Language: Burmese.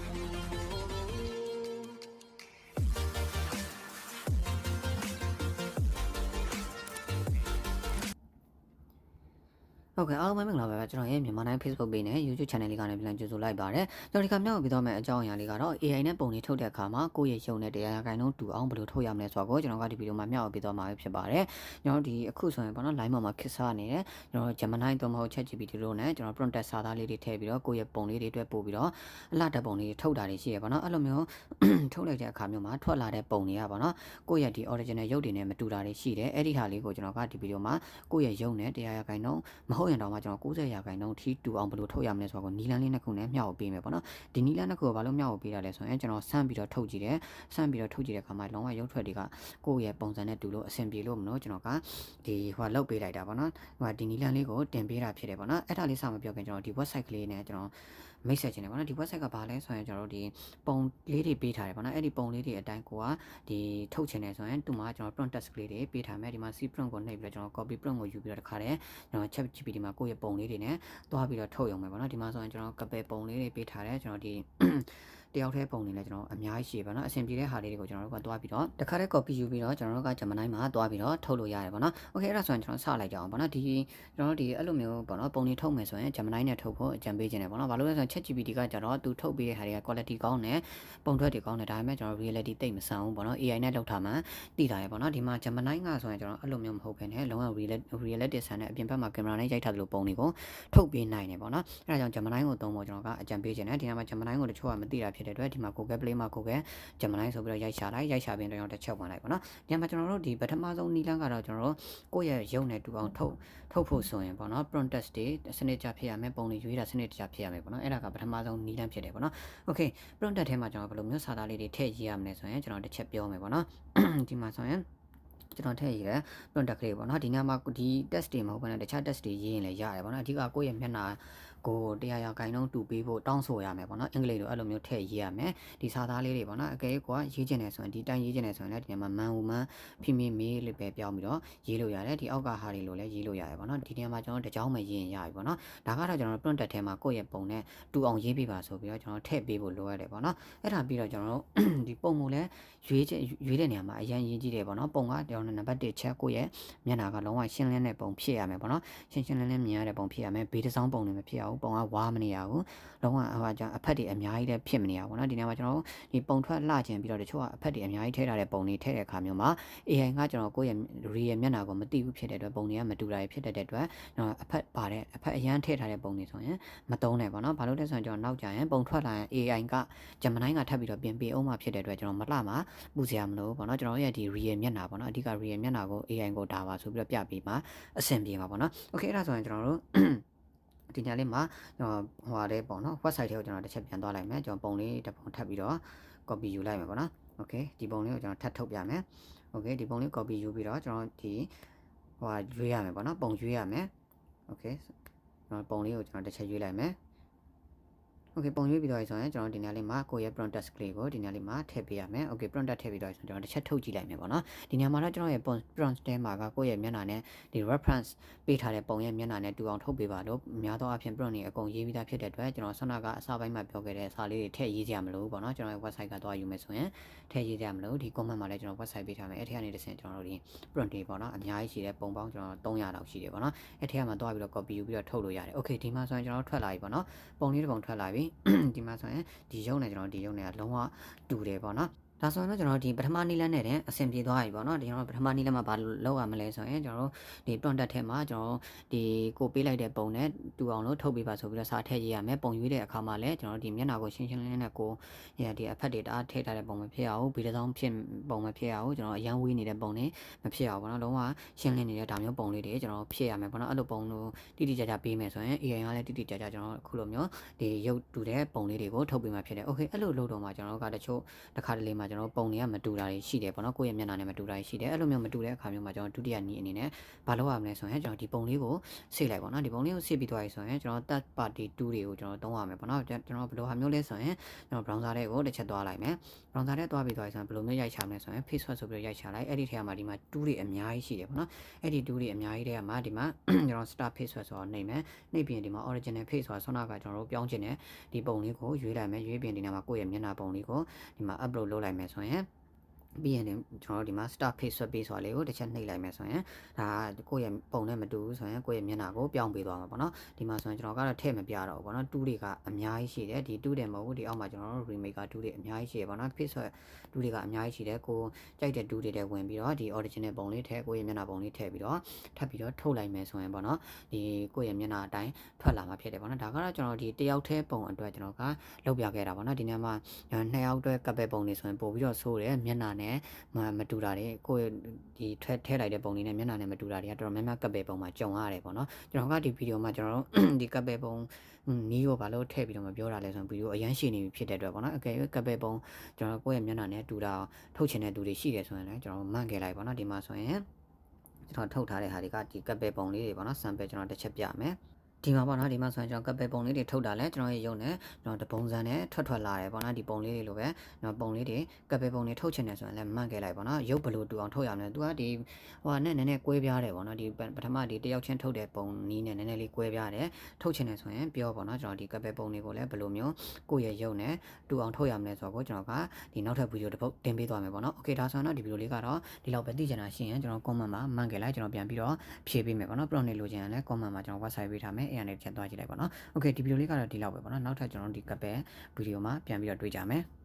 we ဟုတ်ကဲ့အားလုံးပဲမင်္ဂလာပါဗျာကျွန်တော်ရဲ့မြန်မာတိုင်း Facebook page နဲ့ YouTube channel လေးကနေပြန်ကြိုဆိုလိုက်ပါတယ်ကျွန်တော်ဒီကမြောက်ပြီးတော့မယ့်အကြောင်းအရာလေးကတော့ AI နဲ့ပုံတွေထုတ်တဲ့အခါမှာကိုယ့်ရဲ့ရုံနဲ့တရားခိုင်နှုန်းတူအောင်ဘယ်လိုထုတ်ရမလဲဆိုတာကိုကျွန်တော်ကဒီဗီဒီယိုမှာမြောက်ပြီးတော့မှာဖြစ်ပါတယ်ကျွန်တော်ဒီအခုဆိုရင်ပေါ့နော် line ပေါ်မှာခစ်စားနေတယ်ကျွန်တော် Gemini တော့မဟုတ် ChatGPT လို့နဲ့ကျွန်တော် prompt စာသားလေးတွေထည့်ပြီးတော့ကိုယ့်ရဲ့ပုံလေးတွေအတွက်ပို့ပြီးတော့အလှတက်ပုံလေးတွေထုတ်တာတွေရှိရပေါ့နော်အဲ့လိုမျိုးထုတ်လိုက်တဲ့အခါမျိုးမှာထွက်လာတဲ့ပုံတွေကပေါ့နော်ကိုယ့်ရဲ့ဒီ original ရုပ်တွေနဲ့မတူတာတွေရှိတယ်အဲ့ဒီဟာလေးကိုကျွန်တော်ကဒီဗီဒီယိုမှာကိုယ့်ရဲ့ရုပ်နဲ့တရားခိုင်နှုန်းမဟုတ်ရင်တော့မှကျွန်တော်90ရာခိုင်နှုန်းထိတူအောင်ဘယ်လိုထုတ်ရမလဲဆိုတော့နီလန်းလေးနှစ်ခုနဲ့မျှဝေပေးမယ်ပေါ့နော်ဒီနီလန်းနှစ်ခုကိုဘာလို့မျှဝေပေးတာလဲဆိုရင်ကျွန်တော်ဆန့်ပြီးတော့ထုတ်ကြည့်တယ်ဆန့်ပြီးတော့ထုတ်ကြည့်တဲ့အခါမှာလုံးဝရုပ်ထွက်တွေကကိုယ့်ရဲ့ပုံစံနဲ့တူလို့အဆင်ပြေလို့မလို့ကျွန်တော်ကဒီဟိုလောက်ပေးလိုက်တာပေါ့နော်ဟိုဒီနီလန်းလေးကိုတင်ပေးတာဖြစ်တယ်ပေါ့နော်အဲ့ဒါလေးစမပြောခင်ကျွန်တော်ဒီ website ကလေးနဲ့ကျွန်တော် မိတ်ဆက်ချင်တယ်ပေါ့နော်ဒီ website ကဘာလဲဆိုရင်ကျွန်တော်တို့ဒီပုံလေးတွေပေးထားတယ်ပေါ့နော်အဲ့ဒီပုံလေးတွေအတိုင်းကိုကဒီထုတ်ချင်တယ်ဆိုရင်သူ့မှာကျွန်တော် print test ကလေးတွေပေးထားမယ်ဒီမှာ C print ကိုနှိပ်ပြီးတော့ကျွန်တော် copy print ကိုယူပြီးတော့တခါတည်းကျွန်တော် chat GPT မှာကိုယ့်ရဲ့ပုံလေးတွေနဲ့သွားပြီးတော့ထုတ်ရုံပဲပေါ့နော်ဒီမှာဆိုရင်ကျွန်တော်ကပယ်ပုံလေးတွေပေးထားတယ်ကျွန်တော်ဒီ တယောက်တည်းပုံနေလဲကျွန်တော်အများကြီးရှိပါတော့အဆင်ပြေတဲ့ဟာလေးတွေကိုကျွန်တော်တို့ကသွားပြီးတော့တခါတည်း copy ယူပြီးတော့ကျွန်တော်တို့က Gemini မှာသွားပြီးတော့ထုတ်လို့ရတယ်ပေါ့နော်။ Okay အဲ့ဒါဆိုရင်ကျွန်တော်စလိုက်ကြအောင်ပေါ့နော်။ဒီကျွန်တော်တို့ဒီအဲ့လိုမျိုးပေါ့နော်ပုံတွေထုတ်မယ်ဆိုရင် Gemini နဲ့ထုတ်ဖို့အကြံပေးခြင်းတယ်ပေါ့နော်။ဘာလို့လဲဆိုရင် ChatGPT ကကျတော့သူထုတ်ပေးတဲ့ဟာတွေက quality ကောင်းတယ်ပုံထွက်တွေကောင်းတယ်ဒါပေမဲ့ကျွန်တော် reality တိတ်မဆန်ဘူးပေါ့နော် AI နဲ့လောက်ထားမှသိတာရပေါ့နော်။ဒီမှာ Gemini ကဆိုရင်ကျွန်တော်အဲ့လိုမျိုးမဟုတ်ဘဲနဲ့လုံးဝ realistic ဆန်တဲ့အပြင်ဘက်မှာ camera နဲ့ရိုက်ထားသလိုပုံတွေကိုထုတ်ပေးနိုင်တယ်ပေါ့နော်။အဲ့ဒါကြောင့် Gemini ကိုသုံးဖို့ကျွန်တော်ကအကြံပေးခြင်းတယ်။ဒီနေ့မှာ Gemini ကိုတချို့ကမသိတာဖြစ်တဲ့အတွက်ဒီမှာ Google Play မှာ Google Gemini ဆိုပြီးတော့ရိုက်ရှာလိုက်ရိုက်ရှာပြီးတော့တစ်ချက်ဝင်လိုက်ပေါ့နော်ဒီမှာကျွန်တော်တို့ဒီပထမဆုံးနီလန်းကတော့ကျွန်တော်တို့ကိုယ့်ရဲ့ရုပ်နဲ့တူအောင်ထုတ်ထုတ်ဖို့ဆိုရင်ပေါ့နော် prompt test တွေစနစ်ကြဖြစ်ရမယ်ပုံတွေရွေးတာစနစ်တကျဖြစ်ရမယ်ပေါ့နော်အဲ့ဒါကပထမဆုံးနီလန်းဖြစ်တယ်ပေါ့နော် okay prompt test ထဲမှာကျွန်တော်ဘယ်လိုမျိုးစာသားလေးတွေထည့်ရေးရမလဲဆိုရင်ကျွန်တော်တစ်ချက်ပြောမယ်ပေါ့နော်ဒီမှာဆိုရင်ကျွန်တော်ထည့်ရတဲ့ prompt ကလေးပေါ့နော်ဒီညမှာဒီ test တွေမဟုတ်ဘဲနဲ့တခြား test တွေရေးရင်လည်းရတယ်ပေါ့နော်အဓိကကိုယ့်ရဲ့မျက်နှာ ကိုတရားရဂိုင်းလုံးတူပေးဖို့တောင်းဆိုရမယ်ပေါ့နော်အင်္ဂလိပ်လိုအဲ့လိုမျိုးထည့်ရေးရမယ်ဒီစာသားလေးတွေပေါ့နော်အကယ်ကိုကရေးချင်တယ်ဆိုရင်ဒီတိုင်းရေးချင်တယ်ဆိုရင်လည်းဒီနေရာမှာမန်ဝူမန်ဖီမီမေးလေးပဲပြောင်းပြီးတော့ရေးလို့ရတယ်ဒီအောက်ကဟာတွေလိုလည်းရေးလို့ရတယ်ပေါ့နော်ဒီနေရာမှာကျွန်တော်တကြောင်ပဲရေးရင်ရပြီပေါ့နော်ဒါကတော့ကျွန်တော် print ထဲမှာကိုယ့်ရဲ့ပုံနဲ့တူအောင်ရေးပေးပါဆိုပြီးတော့ကျွန်တော်ထည့်ပေးဖို့လိုရတယ်ပေါ့နော်အဲ့ဒါပြီးတော့ကျွန်တော်တို့ဒီပုံကိုလည်းရွေးချင်ရွေးတဲ့နေရာမှာအရင်ရေးကြည့်တယ်ပေါ့နော်ပုံကကျွန်တော်နံပါတ်1ချက်ကိုယ့်ရဲ့မျက်နှာကလုံးဝရှင်းလင်းတဲ့ပုံဖြစ်ရမယ်ပေါ့နော်ရှင်းရှင်းလင်းလင်းမြင်ရတဲ့ပုံဖြစ်ရမယ်ဘေးတစ်စောင်းပုံတွေမဖြစ်ရဘူးပုံကဝါမနေရဘူးလုံးဝဟိုကြောင့်အဖက်တွေအများကြီးလည်းဖြစ်မနေရဘူးเนาะဒီနေရာမှာကျွန်တော်တို့ဒီပုံထွက်လှခြင်းပြီးတော့တချို့ကအဖက်တွေအများကြီးထည့်ထားတဲ့ပုံတွေထည့်တဲ့အခါမျိုးမှာ AI ကကျွန်တော်ကိုယ့်ရဲ့ real မျက်နှာကိုမသိဘူးဖြစ်တဲ့အတွက်ပုံတွေကမတူတာဖြစ်တဲ့အတွက်ကျွန်တော်အဖက်ပါတဲ့အဖက်အရန်ထည့်ထားတဲ့ပုံတွေဆိုရင်မတုံးနဲ့ပေါ့เนาะဘာလို့လဲဆိုရင်ကျွန်တော်နောက်ကြရင်ပုံထွက်လာရင် AI က Gemini ကထပ်ပြီးတော့ပြင်ပေးအောင်မှဖြစ်တဲ့အတွက်ကျွန်တော်မလှမှာပူစရာမလိုပေါ့เนาะကျွန်တော်ရဲ့ဒီ real မျက်နှာပေါ့เนาะအဓိက real မျက်နှာကို AI ကိုဒါပါဆိုပြီးတော့ပြပေးမှာအဆင်ပြေမှာပေါ့เนาะ okay အဲ့ဒါဆိုရင်ကျွန်တော်တို့ ဒီညလေးမှာကျွန်တော်ဟိုဟာလေးပေါ့နော် website ထဲကိုကျွန်တော်တစ်ချက်ပြန်သွားလိုက်မယ်ကျွန်တော်ပုံလေးတစ်ပုံထပ်ပြီးတော့ copy ယူလိုက်မယ်ပေါ့နော် okay ဒီပုံလေးကိုကျွန်တော်ထပ်ထုတ်ပြမယ် okay ဒီပုံလေး copy ယူပြီးတော့ကျွန်တော်ဒီဟိုဟာရွေးရမယ်ပေါ့နော်ပုံရွေးရမယ် okay ကျွန်တော်ပုံလေးကိုကျွန်တော်တစ်ချက်ရွေးလိုက်မယ် okay ပုံရွေးပြီးတော့ဆိုရင်ကျွန်တော်ဒီနေရာလေးမှာကိုယ့်ရဲ့ prompt test ကလေးကိုဒီနေရာလေးမှာထည့်ပေးရမယ် okay prompt test ထည့်ပြီးတော့ဆိုရင်ကျွန်တော်တစ်ချက်ထုတ်ကြည့်လိုက်မယ်ပေါ့နော်ဒီနေရာမှာတော့ကျွန်တော်ရဲ့ prompt ထဲမှာကကိုယ့်ရဲ့မျက်နှာနဲ့ဒီ reference ပေးထားတဲ့ပုံရဲ့မျက်နှာနဲ့တူအောင်ထုတ်ပေးပါလို့များသောအားဖြင့် prompt တွေအကုန်ရေးပြီးသားဖြစ်တဲ့အတွက်ကျွန်တော်ဆောနာကအစပိုင်းမှာပြောခဲ့တဲ့စာလေးတွေထည့်ရေးကြမလို့ပေါ့နော်ကျွန်တော်ရဲ့ website ကသွားယူမယ်ဆိုရင်ထည့်ရေးကြမလို့ဒီ comment မှာလည်းကျွန်တော် website ပေးထားမယ်အဲ့ထက်ကနေတစ်ဆင့်ကျွန်တော်တို့ဒီ prompt တွေပေါ့နော်အများကြီးရှိတဲ့ပုံပေါင်းကျွန်တော်300လောက်ရှိတယ်ပေါ့နော်အဲ့ထက်ကမှသွားပြီးတော့ copy ယူပြီးတော့ထုတ်လို့ရတယ် okay ဒီမှာဆိုရင်ကျွန်တော်ထွက်လာပြီပေါ့နော်ပုံလေးတစ်ပုံထွက်လာပြီဒီမှာဆိုရင်ဒီရုပ်နဲ့ကျွန်တော်ဒီရုပ်နဲ့ကလုံးဝတူတယ်ပေါ့နော် ဒါဆိုရင်တော့ကျွန်တော်ဒီပထမနီးလန်းနဲ့တဲ့အဆင်ပြေသွားပြီပေါ့နော်ဒီကျွန်တော်ပထမနီးလန်းမှာဘာလုပ်ရမလဲဆိုရင်ကျွန်တော်တို့ဒီ prompt ထဲမှာကျွန်တော်ဒီကိုပေးလိုက်တဲ့ပုံနဲ့တူအောင်လို့ထုတ်ပေးပါဆိုပြီးတော့စာထည့်ရေးရမယ်ပုံရွေးတဲ့အခါမှာလည်းကျွန်တော်ဒီမျက်နှာကိုရှင်းရှင်းလင်းလင်းနဲ့ကိုရဒီအဖက်တွေတအားထည့်ထားတဲ့ပုံမဖြစ်အောင်ဗီဒီယိုဆောင်ဖြစ်ပုံမဖြစ်အောင်ကျွန်တော်အရန်ဝေးနေတဲ့ပုံနဲ့မဖြစ်အောင်ပေါ့နော်လုံးဝရှင်းလင်းနေတဲ့ဒါမျိုးပုံလေးတွေကျွန်တော်ဖြစ်ရမယ်ပေါ့နော်အဲ့လိုပုံလို့တိတိကျကျပေးမယ်ဆိုရင် AI ကလည်းတိတိကျကျကျွန်တော်အခုလိုမျိုးဒီရုပ်တူတဲ့ပုံလေးတွေကိုထုတ်ပေးမှဖြစ်တယ် okay အဲ့လိုလုပ်တော့မှကျွန်တော်တို့ကတချို့တစ်ခါတလေမှကျွန်တော်ပုံတွေကမတူတာတွေရှိတယ်ပေါ့နော်ကိုယ့်ရဲ့မျက်နှာနဲ့မတူတာတွေရှိတယ်အဲ့လိုမျိုးမတူတဲ့အခါမျိုးမှာကျွန်တော်ဒုတိယနည်းအနေနဲ့ဘာလုပ်ရမလဲဆိုရင်ကျွန်တော်ဒီပုံလေးကိုဆေ့လိုက်ပေါ့နော်ဒီပုံလေးကိုဆေ့ပြီးသွားပြီဆိုရင်ကျွန်တော် third party tool တွေကိုကျွန်တော်သုံးရမယ်ပေါ့နော်ကျွန်တော်ဘယ်လိုဟာမျိုးလဲဆိုရင်ကျွန်တော် browser တွေကိုတစ်ချက်သွားလိုက်မယ် browser ထဲသွားပြီးသွားပြီဆိုရင်ဘယ်လိုမျိုးရိုက်ချမလဲဆိုရင် Facebook ဆိုပြီးရိုက်ချလိုက်အဲ့ဒီထဲမှာဒီမှာ tool တွေအများကြီးရှိတယ်ပေါ့နော်အဲ့ဒီ tool တွေအများကြီးထဲမှာဒီမှာကျွန်တော် start Facebook ဆိုတော့နှိပ်မယ်နှိပ်ပြီးရင်ဒီမှာ original face ဆိုတာဆောနာကကျွန်တော်တို့ပြောင်းချင်တဲ့ဒီပုံလေးကိုရွေးလိုက်မယ်ရွေးပြီးရင်ဒီနာမှာကိုယ့်ရဲ့မျက်နှာပုံလေးကိုဒီမှာ upload လုပ်လိုက်မယ်ဆိုရင် ပြီးရင်ကျွန်တော်တို့ဒီမှာ start face ဆွဲပေးဆိုတာလေးကိုတစ်ချက်နှိပ်လိုက်မယ်ဆိုရင်ဒါကကိုယ့်ရဲ့ပုံနဲ့မတူဘူးဆိုရင်ကိုယ့်ရဲ့မျက်နှာကိုပြောင်းပေးသွားမှာပေါ့နော်ဒီမှာဆိုရင်ကျွန်တော်ကတော့ထည့်မပြတော့ဘူးပေါ့နော်တူးတွေကအများကြီးရှိတယ်ဒီတူးတယ်မဟုတ်ဘူးဒီအောက်မှာကျွန်တော်တို့ remake ကတူးတွေအများကြီးရှိတယ်ပေါ့နော် face ဆွဲတူးတွေကအများကြီးရှိတယ်ကိုကြိုက်တဲ့တူးတွေထဲဝင်ပြီးတော့ဒီ original ပုံလေးထည့်ကိုယ့်ရဲ့မျက်နှာပုံလေးထည့်ပြီးတော့ထပ်ပြီးတော့ထုတ်လိုက်မယ်ဆိုရင်ပေါ့နော်ဒီကိုယ့်ရဲ့မျက်နှာအတိုင်းထွက်လာမှာဖြစ်တယ်ပေါ့နော်ဒါကတော့ကျွန်တော်ဒီတယောက်တည်းပုံအတွက်ကျွန်တော်ကလုပ်ပြခဲ့တာပေါ့နော်ဒီနေ့မှာနှစ်ယောက်အတွက်ကပ်ပဲပုံလေးဆိုရင်ပို့ပြီးတော့ဆိုးတယ်မျက်နှာနဲ့မမတူတာတွေကိုယ့်ဒီထဲထဲလိုက်တဲ့ပုံလေးနဲ့မျက်နှာနဲ့မတူတာတွေကတော်တော်များများကပ်ပဲပုံမှာကြုံရတယ်ပေါ့နော်ကျွန်တော်ကဒီဗီဒီယိုမှာကျွန်တော်တို့ဒီကပ်ပဲပုံနီးကိုဘာလို့ထည့်ပြီးတော့မပြောတာလဲဆိုရင်ဗီဒီယိုအရန်ရှည်နေပြီဖြစ်တဲ့အတွက်ပေါ့နော်အကယ်၍ကပ်ပဲပုံကျွန်တော်ကိုယ့်ရဲ့မျက်နှာနဲ့တူတာထုတ်ချင်တဲ့သူတွေရှိတယ်ဆိုရင်လည်းကျွန်တော်မှန်ခဲ့လိုက်ပေါ့နော်ဒီမှာဆိုရင်ကျွန်တော်ထုတ်ထားတဲ့ဟာတွေကဒီကပ်ပဲပုံလေးတွေပေါ့နော် sample ကျွန်တော်တစ်ချက်ပြမယ် ဒီမှာပေါ့နော်ဒီမှာဆိုရင်ကျွန်တော်ကပ်ပဲပုံလေးတွေထုတ်တာလဲကျွန်တော်ရဲ့ရုပ်နဲ့ကျွန်တော်တပုံစံနဲ့ထွက်ထွက်လာတယ်ပေါ့နော်ဒီပုံလေးတွေလိုပဲကျွန်တော်ပုံလေးတွေကပ်ပဲပုံလေးထုတ်ချင်တယ်ဆိုရင်လည်းမှန်ခဲ့လိုက်ပေါ့နော်ရုပ်ဘယ်လိုတူအောင်ထုတ်ရမလဲသူကဒီဟိုနဲ့နည်းနည်းကွဲပြားတယ်ပေါ့နော်ဒီပထမဒီတယောက်ချင်းထုတ်တဲ့ပုံနီးနဲ့နည်းနည်းလေးကွဲပြားတယ်ထုတ်ချင်တယ်ဆိုရင်ပြောပေါ့နော်ကျွန်တော်ဒီကပ်ပဲပုံလေးကိုလည်းဘယ်လိုမျိုးကိုယ့်ရဲ့ရုပ်နဲ့တူအောင်ထုတ်ရမလဲဆိုတော့ကျွန်တော်ကဒီနောက်ထပ်ဗီဒီယိုတစ်ပုတ်တင်ပေးသွားမယ်ပေါ့နော်โอเคဒါဆိုရင်တော့ဒီဗီဒီယိုလေးကတော့ဒီလောက်ပဲသိချင်တာရှိရင်ကျွန်တော် comment မှာမှန်ခဲ့လိုက်ကျွန်တော်ပြန်ပြီးတော့ဖြည့်ပေးမယ်ပေါ့နော် prompt နေလိုချင်ရင်လည်း comment မှာကျွန်တော် website ပေးထားမယ် အဲ့အရာလေးဖြတ်သွားကြည့်လိုက်ပါနော်။ Okay ဒီဗီဒီယိုလေးကတော့ဒီလောက်ပဲပေါ့နော်။နောက်ထပ်ကျွန်တော်တို့ဒီကပ်ပဲဗီဒီယိုမှာပြန်ပြီးတော့တွေ့ကြမယ်။